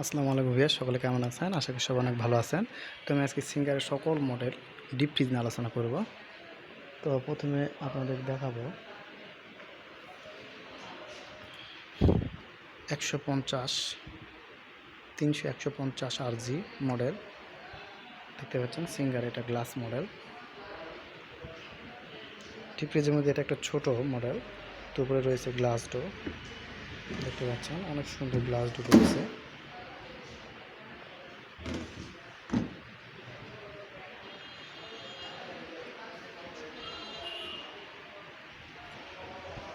আসসালামু আলাইকুম ভাইয়া সকলে কেমন আছেন? আশা করি সবাই অনেক ভালো আছেন। তো আমি আজকে সিঙ্গারের সকল মডেল ডিপ ফ্রিজ নিয়ে আলোচনা করব। তো প্রথমে আপনাদের দেখাবো। একশো পঞ্চাশ, তিনশো একশো পঞ্চাশ আর জি মডেল। দেখতে পাচ্ছেন, সিঙ্গার এটা গ্লাস মডেল। ডিপ ফ্রিজের মধ্যে এটা একটা ছোট মডেল। তো উপরে রয়েছে গ্লাস ডো। দেখতে পাচ্ছেন, অনেক সুন্দর গ্লাস ডো রয়েছে।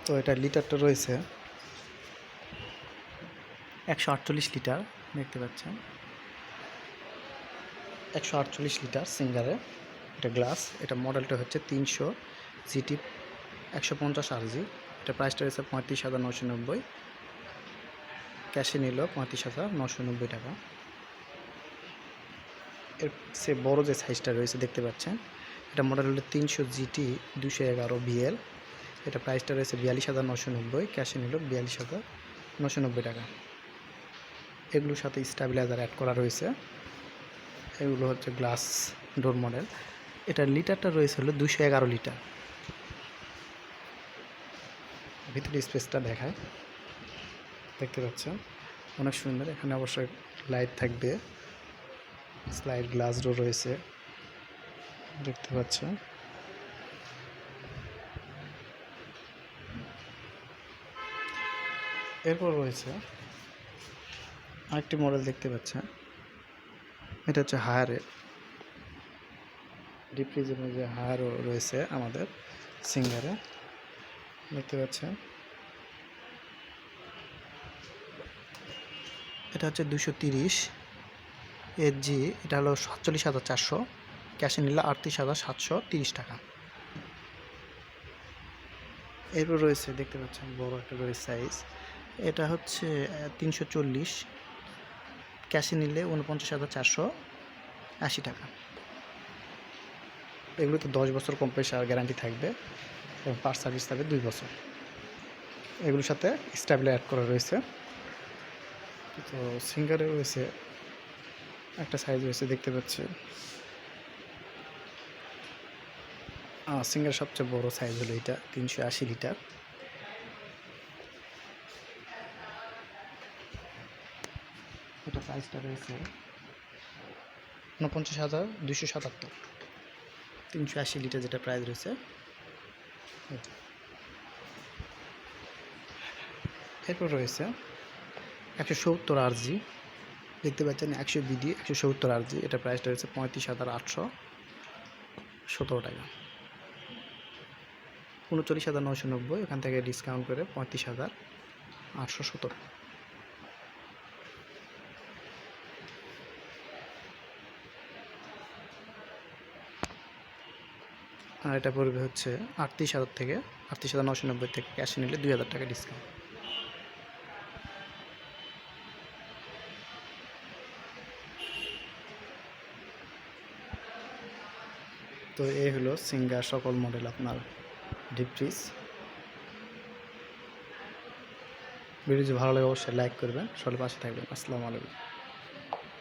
তো এটা লিটারটা রয়েছে। একশো আটচল্লিশ লিটার দেখতে পাচ্ছেন। একশো আটচল্লিশ লিটার সিঙ্গারে এটা গ্লাস। এটা মডেলটা হচ্ছে তিনশো জিটি একশো পঞ্চাশ আরজি। এটা প্রাইসটা রয়েছে পঁয়ত্রিশ হাজার নশো নব্বই। ক্যাশে নিল পঁয়ত্রিশ হাজার নশো নব্বই টাকা। এর সে বড় যে সাইজটা রয়েছে দেখতে পাচ্ছেন। এটা মডেল হলো তিনশো জিটি দুশো এগারো বিএল। এটা প্রাইসটা রয়েছে বিয়াল্লিশ হাজার নশো নব্বই, ক্যাশে নিল বিয়াল্লিশ হাজার নশো নব্বই টাকা। এগুলোর সাথে স্টাবিলাইজার অ্যাড করা রয়েছে। এগুলো হচ্ছে গ্লাস ডোর মডেল। এটার লিটারটা রয়েছে হলো দুশো এগারো লিটার। ভিতরে স্পেসটা দেখায়। দেখতে পাচ্ছেন অনেক সুন্দর। এখানে অবশ্যই লাইট থাকবে। স্লাইড গ্লাস ডোর রয়েছে। দেখতে পাচ্ছেন এরপর রয়েছে আরেকটি মডেল দেখতে পাচ্ছেন। এটা হচ্ছে হায়ারের ডিপ ফ্রিজের মধ্যে হায়ারও রয়েছে আমাদের সিঙ্গারে দেখতে পাচ্ছেন। এটা হচ্ছে দুশো তিরিশ এর জি এটা হলো সাতচল্লিশ হাজার চারশো। ক্যাশে নিলে আটত্রিশ হাজার সাতশো তিরিশ টাকা। এরপর রয়েছে, দেখতে পাচ্ছেন, বড় একটা রয়েছে সাইজ এটা হচ্ছে তিনশো চল্লিশ। ক্যাশে নিলে উনপঞ্চাশ হাজার চারশো আশি টাকা। এগুলোতে দশ বছর কম্প্রেসার গ্যারান্টি থাকবে, এবং পার্ট সার্ভিস থাকবে দুই বছর। এগুলোর সাথে স্টাবিল অ্যাড করা রয়েছে। তো সিঙ্গারে রয়েছে, একটা সাইজ রয়েছে, দেখতে পাচ্ছি সিঙ্গার সবচেয়ে বড় সাইজ হলো এটা, তিনশো আশি লিটার। এটা প্রাইসটা রয়েছে? উনপঞ্চাশ হাজার দুশো সাতাত্তর। তিনশো আশি লিটার যেটা প্রাইস রয়েছে। এরপর রয়েছে একশো সত্তর আরজি। দেখতে পাচ্ছেন একশো বিডি, একশো সত্তর আরজি। এটা প্রাইসটা রয়েছে পঁয়ত্রিশ হাজার আটশো। সতেরো টাকা। উনচল্লিশ হাজার নশো নব্বই। ওখান থেকে ডিসকাউন্ট করে পঁয়ত্রিশ হাজার আটশো সতেরো আর এটা পড়বে হচ্ছে আটত্রিশ হাজার থেকে, আটত্রিশ হাজার নশো নব্বই থেকে ক্যাশে নিলে দুই হাজার টাকা ডিসকাউন্ট তো এই হলো সিঙ্গার সকল মডেল আপনার ডিপ ফ্রিজ ভিডিও যদি ভালো লাগে অবশ্যই লাইক করবেন সকলে পাশে থাকবেন। আসসালামু আলাইকুম।